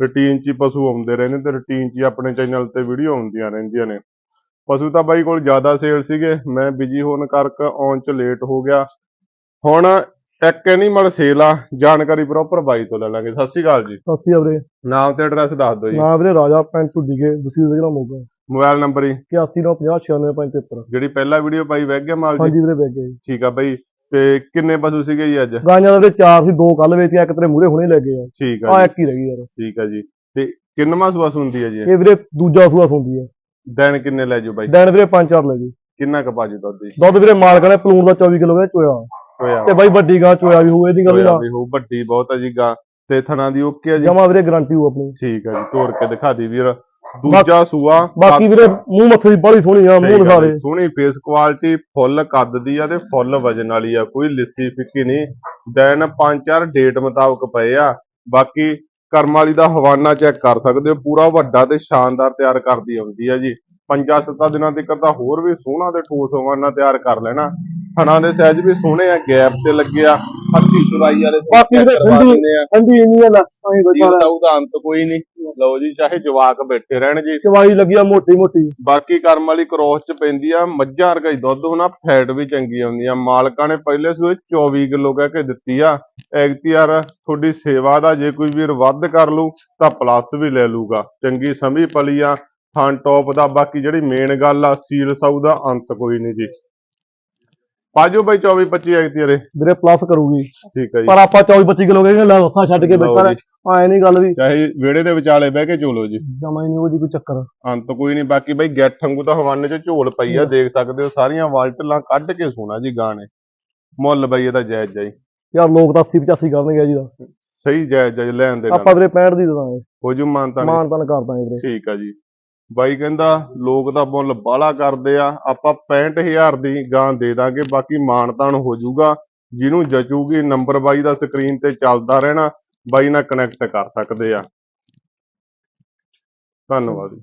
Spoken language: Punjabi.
ਰੂਟੀਨ 'ਚ ਪਸ਼ੂ ਆਉਂਦੇ ਰਹਿੰਦੇ ਤੇ ਰੂਟੀਨ 'ਚ ਆਪਣੇ ਚੈਨਲ ਤੇ ਵੀਡੀਓ ਆਉਂਦੀਆਂ ਰਹਿੰਦੀਆਂ ਨੇ। ਪਸ਼ੂ ਤਾਂ ਬਾਈ ਕੋਲ ਜ਼ਿਆਦਾ ਸੇਲ ਸੀਗੇ ਮੈਂ ਬਿਜ਼ੀ ਹੋਣ ਕਰਕੇ ਆਉਣ 'ਚ ਲੇਟ ਹੋ ਗਿਆ। ਹੁਣ ਇੱਕ ਐਨੀਮਲ ਸੇਲ ਆ ਜਾਣਕਾਰੀ ਪ੍ਰੋਪਰ ਬਾਈ ਤੋਂ ਲੈ ਲਾਂਗੇ। ਸਤਿ ਸ਼੍ਰੀ ਅਕਾਲ ਜੀ। ਸਤਿ ਸ਼੍ਰੀ ਅਕਾਲ ਵੀਰੇ। ਨਾਮ ਤੇ ਐਡਰੈਸ ਦੱਸ ਦਿਓ ਜੀ। ਨਾਮ ਵੀਰੇ ਰਾਜਾ ਪਿੰਡ ਢੁੱਡੀ ਕੇ ਦਸੂਰ ਜ਼ਿਲ੍ਹਾ ਮੋਗਾ ਮੋਬਾਈਲ ਨੰਬਰ ਜੀ। 8195069573 ਜਿਹੜੀ ਪਹਿਲਾ ਵੀਡੀਓ ਪਾਈ ਵਹਿ ਗਿਆ ਮਾਲ ਜੀ? ਹਾਂਜੀ ਵੀਰੇ ਗਏ ਜੀ। ਠੀਕ ਆ ਬਾਈ। ਤੇ ਕਿੰਨੇ ਪਸ਼ੂ ਸੀਗੇ ਜੀ ਅੱਜ? ਗਾਂਆਂ ਦੇ ਚਾਰ ਸੀ ਦੋ ਕੱਲ ਵੇਚੀਆਂ ਇੱਕ ਤੇਰੇ ਮੂਰੇ ਹੁਣੇ ਲੈ ਗਏ ਆ ਠੀਕ ਆ ਆ ਜੀ। ਇੱਕ ਹੀ ਰਹਿ ਗਈ ਯਾਰ। ਠੀਕ ਆ ਜੀ। ਤੇ ਕਿੰਨਵਾਂ ਸੂਆ ਸੁਣਦੀ ਹੈ ਜੀ ਇਹ? ਇਹ ਵੀਰੇ ਦੂਜਾ ਸੂਆ ਸੁੰਦੀ ਆ ਦਿਨ ਕਿੰਨੇ ਲੈ ਜਾਓ ਬਾਈ? ਦਿਨ ਵੀਰੇ ਪੰਜ ਚਾਰ ਲੈ ਗਈ ਕਿੰਨਾ ਕੁ ਬਾਜੂ ਦੁੱਧ ਜੀ? ਦੁੱਧ ਵੀਰੇ ਮਾਲਕ ਨੇ ਪਲੂਣ ਦਾ 24 ਕਿਲੋ ਦਾ ਚੋਇਆ ਹੋਇਆ ਤੇ ਬਾਈ ਵੱਡੀ ਗਾਂ ਚੋਇਆ ਵੀ ਹੋਏ ਦੀ ਗੱਲ ਹੋਇਆ ਨਾ ਵੀ ਹੋ ਵੱਡੀ ਬਹੁਤ ਆ ਜੀ ਗਾਂ। ਤੇ ਥਣਾ ਦੀ ਓਕੇ ਆ ਜੀ? ਜਮਾ ਵੀਰੇ ਗਾਰੰਟੀ ਹੋ ਆਪਣੀ। ਠੀਕ ਆ ਜੀ ਤੋੜ ਕੇ ਦਿਖਾ ਦੀ ਵੀਰ। ਦੂਜਾ ਸੂਆ ਬਾਕੀ ਵੀਰੇ ਮੂੰਹ ਮੱਥੇ ਦੀ ਬੜੀ ਸੋਹਣੀ ਆ ਮੂੰਹ ਸਾਰੇ ਸੋਹਣੀ ਫੇਸ ਕੁਆਲਿਟੀ ਫੁੱਲ ਕੱਦ ਦੀ ਆ ਤੇ ਫੁੱਲ ਵਜਨ ਵਾਲੀ ਆ ਕੋਈ ਲਿੱਸੀ ਫਿੱਕੀ ਨਹੀਂ। ਦਿਨ ਪੰਜ ਚਾਰ ਡੇਟ ਮੁਤਾਬਕ ਪਏ ਆ। ਬਾਕੀ ਕਰਮ ਵਾਲੀ ਦਾ ਹਵਾਨਾ ਚੈੱਕ ਕਰ ਸਕਦੇ ਹੋ ਪੂਰਾ ਵੱਡਾ ਤੇ ਸ਼ਾਨਦਾਰ ਤਿਆਰ ਕਰਦੀ ਆਉਂਦੀ ਆ ਜੀ। ਪੰਜਾਂ ਸੱਤਾਂ ਦਿਨਾਂ ਤੱਕ ਤਾਂ ਹੋਰ ਵੀ ਸੋਹਣਾ ਤੇ ਠੋਸ ਹਵਾਨਾ ਤਿਆਰ ਕਰ ਲੈਣਾ। ਥਣਾ ਦੇ ਸਾਈਜ਼ ਵੀ ਸੋਹਣੇ ਆ ਗੈਪ ਤੇ ਲੱਗੇ ਆ ਚੁਰਾਈ ਵਾਲੇ ਬਾਕੀ ਕਰਵਾ ਠੰਡੀ- ਠੰਡੀ ਇੰਨੀ ਆ ਲੱਤਾਂ ਹੀ ਸੀਲ ਬਚਾ ਸਾਊ ਦਾ ਅੰਤ ਕੋਈ ਨਹੀਂ। ਲਓ ਜੀ ਚਾਹੇ ਜਵਾਕ ਬੈਠੇ ਰਹਿਣ ਜੀ। ਚਵਾਈ ਲੱਗੀ ਆ ਮੋਟੀ ਮੋਟੀ। ਬਾਕੀ ਕਰਮ ਵਾਲੀ ਕ੍ਰੋਸ ਚ ਪੈਂਦੀ ਆ ਮੱਝਾਂ ਵਰਗਾ ਹੀ ਦੁੱਧ ਹੋਣਾ ਫੈਟ ਵੀ ਚੰਗੀ ਆਉਂਦੀ ਆ। ਮਾਲਕਾਂ ਨੇ ਪਹਿਲੇ ਸੂਏ 24 ਕਿਲੋ ਕਹਿ ਕੇ ਦਿੱਤੀ ਆ। ਐਗਤੀਆਰ ਤੁਹਾਡੀ ਸੇਵਾ ਦਾ ਜੇ ਕੋਈ ਵੀਰ ਵੱਧ ਕਰ ਲੂ ਤਾਂ ਪਲੱਸ ਵੀ ਲੈ ਲੂਗਾ ਚੰਗੀ ਸਮੀ ਪਲੀ ਆ ਥਾਂ ਟੌਪ ਦਾ। ਬਾਕੀ ਜਿਹੜੀ ਮੇਨ ਗੱਲ ਆ ਸੀਲ ਸਾਊ ਦਾ ਅੰਤ ਕੋਈ ਨਹੀਂ ਜੀ। ਪਾਜੋ ਬਾਈ 24 25 ਐਗਤੀਆਰੇ ਵੀਰੇ ਪਲੱਸ ਕਰੂਗੀ। ਠੀਕ ਹੈ ਜੀ। ਪਰ ਆਪਾਂ 24 25 ਕਿਲੋ ਕਹਿੰਦੇ ਲੈ ਲੱਸਾਂ ਛੱਡ ਕੇ ਬੈਠਾ ਜੀ। ਐ ਨਹੀਂ ਗੱਲ ਵੀ। ਚਾਹੇ ਵਿਹੜੇ ਦੇ ਵਿਚਾਲੇ ਬਹਿ ਕੇ ਚੋਲੋ ਜੀ। ਜਮਾ ਹੀ ਨਹੀਂ ਉਹਦੀ ਕੋਈ ਚੱਕਰ। ਅੰਤ ਕੋਈ ਨਹੀਂ ਬਾਕੀ ਬਈ ਗੈਠ ਵਾਂਗੂ ਤਾਂ ਹਵਾਨੇ 'ਚ ਝੋਲ ਪਈ ਆ ਦੇਖ ਸਕਦੇ ਹੋ ਸਾਰੀਆਂ ਵਾਲਟਲਾਂ ਕੱਢ ਕੇ ਸੋਣਾ ਜੀ ਗਾਣੇ। ਮੁੱਲ ਬਈ ਇਹਦਾ ਜਾਇਜ਼ ਜਾਈ ਯਾਰ ਲੋਕ ਤਾਂ 80 85 ਕਰਨਗੇ ਜੀ ਦਾ ਸਹੀ ਜਾਇਜ਼ ਜਾਇਜ਼ ਲੈਣ ਦੇ ਆਪਾਂ ਵੀਰੇ 65 ਦੀ ਦਵਾਂਗੇ ਹੋ ਜੂ ਮਾਨਤਾ ਨਹੀਂ ਮਾਨ ਤਾਨ ਕਰ ਦਾਂਗੇ ਵੀਰੇ। ਠੀਕ ਆ ਜੀ। ਬਾਈ ਕਹਿੰਦਾ, ਲੋਕ ਤਾਂ ਮੁੱਲ ਬਾਲਾ ਕਰਦੇ ਆ, ਆਪਾਂ 65000 ਦੀ ਗਾਂ ਦੇ ਦਾਂਗੇ, ਬਾਕੀ ਮਾਨਤਾਨ ਹੋ ਜਾਊਗਾ। ਜਿਹਨੂੰ ਜਚੂਗੀ, ਨੰਬਰ ਬਾਈ ਦਾ ਸਕਰੀਨ ਤੇ ਚੱਲਦਾ ਰਹਿਣਾ, ਬਾਈ ਨਾਲ ਕਨੈਕਟ ਕਰ ਸਕਦੇ ਆ। ਧੰਨਵਾਦ